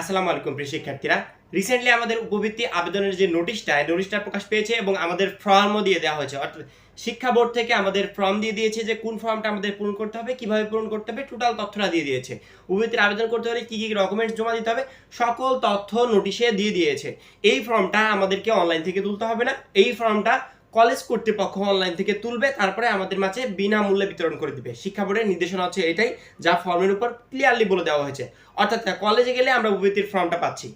আসসালামু আলাইকুম প্রিয় শিক্ষার্থীরা। রিসেন্টলি আমাদের উপবৃত্তি আবেদনের যে নোটিশটা নোটিশটা প্রকাশ পেয়েছে এবং আমাদের ফর্মও দিয়ে দেওয়া হয়েছে। অর্থাৎ শিক্ষা বোর্ড থেকে আমাদের ফর্ম দিয়ে দিয়েছে যে কোন ফর্মটা আমাদের পূরণ করতে হবে, কীভাবে পূরণ করতে হবে টোটাল তথ্যটা দিয়ে দিয়েছে। উপবৃত্তির আবেদন করতে হলে কী কী ডকুমেন্টস জমা দিতে হবে, সকল তথ্য নোটিশে দিয়ে দিয়েছে। এই ফর্মটা আমাদেরকে অনলাইন থেকে তুলতে হবে না। এই ফর্মটা কলেজ কর্তৃপক্ষ অনলাইন থেকে তুলবে, তারপরে আমাদের মাঝে বিনামূল্যে বিতরণ করে দিবে। শিক্ষা বোর্ডের নির্দেশনা হচ্ছে এটাই, যা ফর্মের উপর ক্লিয়ারলি বলে দেওয়া হয়েছে। অর্থাৎ কলেজে গেলে আমরা উপবৃত্তির ফর্মটা পাচ্ছি।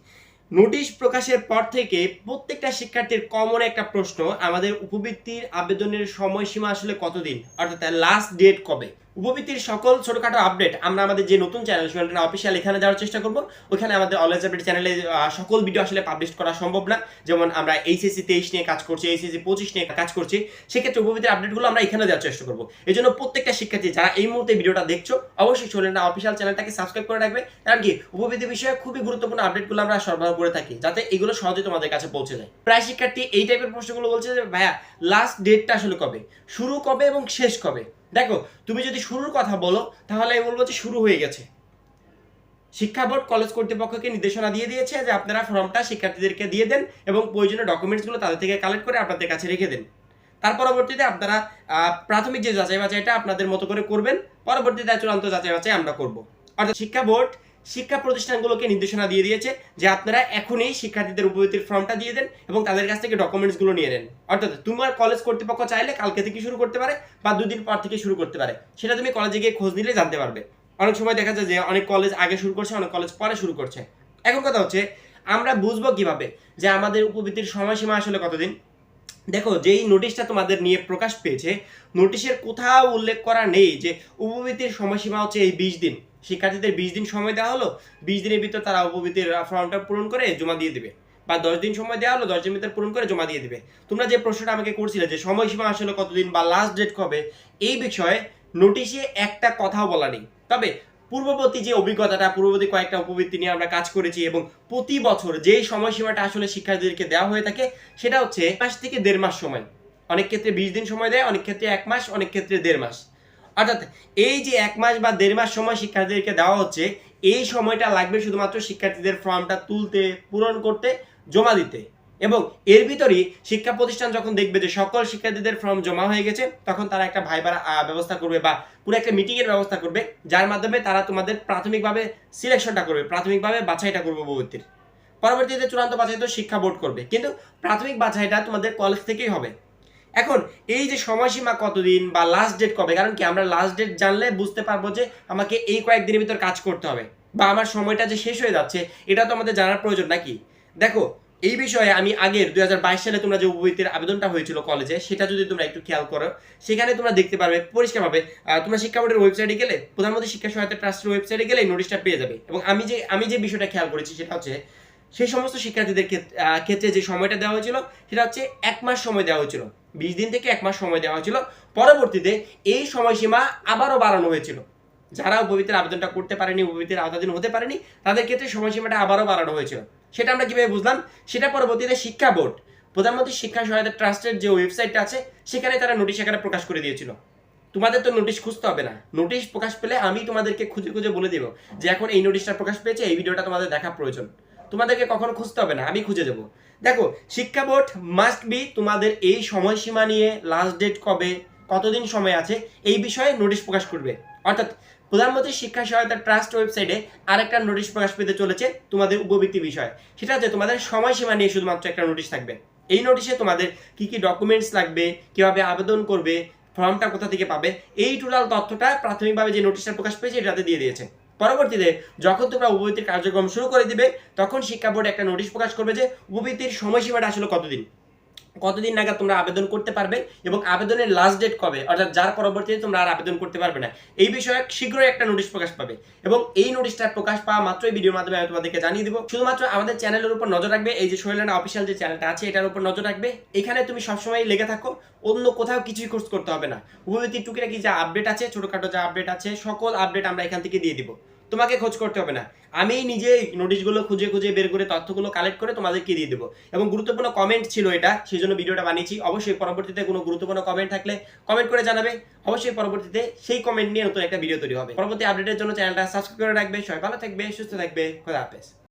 নোটিশ প্রকাশের পর থেকে প্রত্যেকটা শিক্ষার্থীর কমন একটা প্রশ্ন, আমাদের উপবৃত্তির আবেদনের সময়সীমা আসলে কতদিন? অর্থাৎ লাস্ট ডেট কবে? উপবৃত্তির সকল ছোটখাটো আপডেট আমরা আমাদের যে নতুন চ্যানেল সুয়েন্টের অফিসিয়াল এখানে দেওয়ার চেষ্টা করব। ওখানে আমাদের অলওয়েজ আপডেট চ্যানেলে সকল ভিডিও আসলে পাবলিশ করা সম্ভব না। যেমন আমরা এইচএসসি তেইশ নিয়ে কাজ করছি এইচএসসি পঁচিশ নিয়ে কাজ করছি। সেক্ষেত্রে উপবৃত্তির আপডেটগুলো আমরা এখানে দেওয়ার চেষ্টা করব। এই জন্য প্রত্যেকটা শিক্ষার্থী, যারা এই মুহূর্তে ভিডিওটা দেখছ, অবশ্যই সুয়েন্টের অফিসিয়াল চ্যানেলটাকে সাবস্ক্রাইব করে রাখবে। কারণ কি, উপবৃত্তি বিষয়ে খুবই গুরুত্বপূর্ণ আপডেটগুলো আমরা সরবরাহ করে থাকি, যাতে এগুলো সহজে তোমাদের কাছে পৌঁছে যায়। প্রায় শিক্ষার্থী এই টাইপের প্রশ্নগুলো বলছে যে, ভাইয়া লাস্ট ডেটটা আসলে কবে? শুরু কবে এবং শেষ কবে? দেখো, তুমি যদি শুরুর কথা বলো, তাহলে আমি বলব যে শুরু হয়ে গেছে। শিক্ষা বোর্ড কলেজ কর্তৃপক্ষকে নির্দেশনা দিয়ে দিয়েছে যে আপনারা ফর্মটা শিক্ষার্থীদেরকে দিয়ে দেন এবং প্রয়োজনীয় ডকুমেন্টসগুলো তাদের থেকে কালেক্ট করে আপনাদের কাছে রেখে দেন। তার পরবর্তীতে আপনারা প্রাথমিক যে যাচাই বাছাইটা আপনাদের মতো করে করবেন, পরবর্তীতে চূড়ান্ত যাচাই বাছাই আমরা করব। অর্থাৎ শিক্ষা বোর্ড শিক্ষা প্রতিষ্ঠানগুলোকে নির্দেশনা দিয়ে দিয়েছে যে আপনারা এখনই শিক্ষার্থীদের উপবৃত্তির ফর্মটা দিয়ে দেন এবং তাদের কাছ থেকে ডকুমেন্টসগুলো নিয়ে নেন। অর্থাৎ তোমার কলেজ কর্তৃপক্ষ চাইলে কালকে থেকে শুরু করতে পারে বা দুদিন পর থেকে শুরু করতে পারে। সেটা তুমি কলেজে গিয়ে খোঁজ নিলে জানতে পারবে। অনেক সময় দেখা যায় যে অনেক কলেজ আগে শুরু করছে, অনেক কলেজ পরে শুরু করছে। এখন কথা হচ্ছে, আমরা বুঝব কীভাবে যে আমাদের উপবৃত্তির সময়সীমা আসলে কতদিন? দেখো, যেই নোটিশটা তোমাদের নিয়ে প্রকাশ পেয়েছে, নোটিশের কোথাও উল্লেখ করা নেই যে উপবৃত্তির সময়সীমা হচ্ছে এই বিশ দিন। শিক্ষার্থীদের বিশ দিন সময় দেওয়া হলো, বিশ দিনের ভিতর তারা উপবৃত্তির ফর্মটা পূরণ করে জমা দিয়ে দেবে। বা দশ দিন সময় দেওয়া হলো, দশ দিন ভিতরে পূরণ করে জমা দিয়ে দিবে। তোমরা যে প্রশ্নটা আমাকে করছিলে যে সময়সীমা আসলে কতদিন বা লাস্ট ডেট কবে, এই বিষয়ে নোটিশে একটা কথাও বলা নেই। তবে পূর্ববর্তী যে অভিজ্ঞতাটা, পূর্ববর্তী কয়েকটা উপবৃত্তি নিয়ে আমরা কাজ করেছি এবং প্রতি বছর যেই সময়সীমাটা আসলে শিক্ষার্থীদেরকে দেওয়া হয়ে থাকে, সেটা হচ্ছে মাস থেকে দেড় মাস সময়। অনেক ক্ষেত্রে বিশ দিন সময় দেয়, অনেক ক্ষেত্রে এক মাস, অনেক ক্ষেত্রে দেড় মাস। অর্থাৎ এই যে এক মাস বা দেড় মাস সময় শিক্ষার্থীদেরকে দেওয়া হচ্ছে, এই সময়টা লাগবে শুধুমাত্র শিক্ষার্থীদের ফর্মটা তুলতে, পূরণ করতে, জমা দিতে। এবং এর ভিতরেই শিক্ষা প্রতিষ্ঠান যখন দেখবে যে সকল শিক্ষার্থীদের ফর্ম জমা হয়ে গেছে, তখন তারা একটা ভাইবার ব্যবস্থা করবে বা পুরো একটা মিটিং এর ব্যবস্থা করবে, যার মাধ্যমে তারা তোমাদের প্রাথমিকভাবে সিলেকশনটা করবে, প্রাথমিকভাবে বাছাইটা করবে উপবৃত্তির। পরবর্তীতে চূড়ান্ত বাছাই তো শিক্ষা বোর্ড করবে, কিন্তু প্রাথমিক বাছাইটা তোমাদের কলেজ থেকেই হবে। এখন, এই যে সময়সীমা কতদিন বা লাস্ট ডেট কবে? কারণ কি, আমরা লাস্ট ডেট জানলে বুঝতে পারব যে আমাকে এই কয়েকদিনের ভিতর কাজ করতে হবে বা আমার সময়টা যে শেষ হয়ে যাচ্ছে, এটা তো আমাদের জানার প্রয়োজন নাকি? দেখো, এই বিষয়ে আমি আগের দু হাজার বাইশ সালে তোমরা যে উপবৃত্তির আবেদনটা হয়েছিল কলেজে সেটা যদি তোমরা একটু খেয়াল করো, সেখানে তোমরা দেখতে পারবে পরিষ্কারভাবে তোমরা শিক্ষা বোর্ডের ওয়েবসাইটে গেলে প্রধানমন্ত্রী শিক্ষা সহায়তা ট্রাস্টের ওয়েবসাইটে গেলে নোটিশটা পেয়ে যাবে। এবং আমি যে আমি যে বিষয়টা খেয়াল করেছি সেটা হচ্ছে, সেই সমস্ত শিক্ষার্থীদের ক্ষেত্রে যে সময়টা দেওয়া হয়েছিল, সেটা হচ্ছে এক মাস সময় দেওয়া হয়েছিল। বিশ দিন থেকে এক মাস সময় দেওয়া হয়েছিল। পরবর্তীতে এই সময়সীমা আবারও বাড়ানো হয়েছিল। যারা উপবৃত্তির আবেদনটা করতে পারেনি, উপবৃত্তির আওতাধীন হতে পারেনি, তাদের ক্ষেত্রে সময়সীমাটা আবারও বাড়ানো হয়েছিল। সেটা আমরা কীভাবে বুঝলাম? সেটা পরবর্তীতে শিক্ষা বোর্ড, প্রধানমন্ত্রী শিক্ষা সহায়তা ট্রাস্টের যে ওয়েবসাইটটা আছে, সেখানে তারা নোটিশ আকারে প্রকাশ করে দিয়েছিল। তোমাদের তো নোটিশ খুঁজতে হবে না। নোটিশ প্রকাশ পেলে আমি তোমাদেরকে খুঁজে খুঁজে বলে দেবো যে এখন এই নোটিশটা প্রকাশ পেয়েছে, এই ভিডিওটা তোমাদের দেখা প্রয়োজন। তোমাদেরকে কখনো খুঁজতে হবে না, আমি খুঁজে দেবো। দেখো, শিক্ষা বোর্ড মাস্ট বি তোমাদের এই সময়সীমা নিয়ে লাস্ট ডেট কবে, কতদিন সময় আছে, এই বিষয়ে নোটিশ প্রকাশ করবে। অর্থাৎ প্রধানমন্ত্রী শিক্ষা সহায়তা ট্রাস্ট ওয়েবসাইটে আরেকটা নোটিশ প্রকাশ পেতে চলেছে তোমাদের উপবৃত্তি বিষয়। সেটা হচ্ছে তোমাদের সময়সীমা নিয়ে শুধুমাত্র একটা নোটিশ থাকবে। এই নোটিশে তোমাদের কি কি ডকুমেন্টস লাগবে, কীভাবে আবেদন করবে ফর্মটা কোথা থেকে পাবে, এই টোটাল তথ্যটা প্রাথমিকভাবে যে নোটিশটা প্রকাশ পেয়েছে এটাতে দিয়ে দিয়েছে। পরবর্তীতে যখন তোমরা উপবৃত্তির কার্যক্রম শুরু করে দিবে, তখন শিক্ষা বোর্ড একটা নোটিশ প্রকাশ করবে যে উপবৃত্তির সময়সীমাটা আসলে কতদিন? কতদিন নাগাদ তোমরা আবেদন করতে পারবে এবং আবেদনের লাস্ট ডেট কবে? অর্থাৎ যার পরবর্তীতে তোমরা আর আবেদন করতে পারবে না। এই বিষয়ে শীঘ্রই একটা নোটিশ প্রকাশ পাবে এবং এই নোটিশটা প্রকাশ পাওয়া মাত্রই ভিডিওর মাধ্যমে আমি তোমাদেরকে জানিয়ে দেবো। শুধুমাত্র আমাদের চ্যানেলের উপর নজর রাখবে, এই যে সোহেলানা অফিসিয়াল যে চ্যানেলটা আছে, এটার উপর নজর রাখবে। এখানে তুমি সবসময় লেগে থাকো, অন্য কোথাও কিছুই খোঁজ করতে হবে না। উপবৃত্তির টুকিটাকি যা আপডেট আছে, ছোটখাটো যা আপডেট আছে, সকল আপডেট আমরা এখান থেকে দিয়ে দিব। তোমাকে খোঁজ করতে হবে না। আমি নিজে নোটিশগুলো খুঁজে খুঁজে বের করে তথ্যগুলো কালেক্ট করে তোমাদেরকে দিয়ে দেবো। এবং গুরুত্বপূর্ণ কমেন্ট ছিল এটা সেই জন্য ভিডিওটা বানিয়েছি। অবশ্যই পরবর্তীতে কোনো গুরুত্বপূর্ণ কমেন্ট থাকলে কমেন্ট করে জানাবে। অবশ্যই পরবর্তীতে সেই কমেন্ট নিয়ে নতুন একটা ভিডিও তৈরি হবে। পরবর্তী আপডেটের জন্য চ্যানেলটা সাবস্ক্রাইব করে রাখবে। সবাই ভালো থাকবে, সুস্থ থাকবে। খোদা হাফেজ।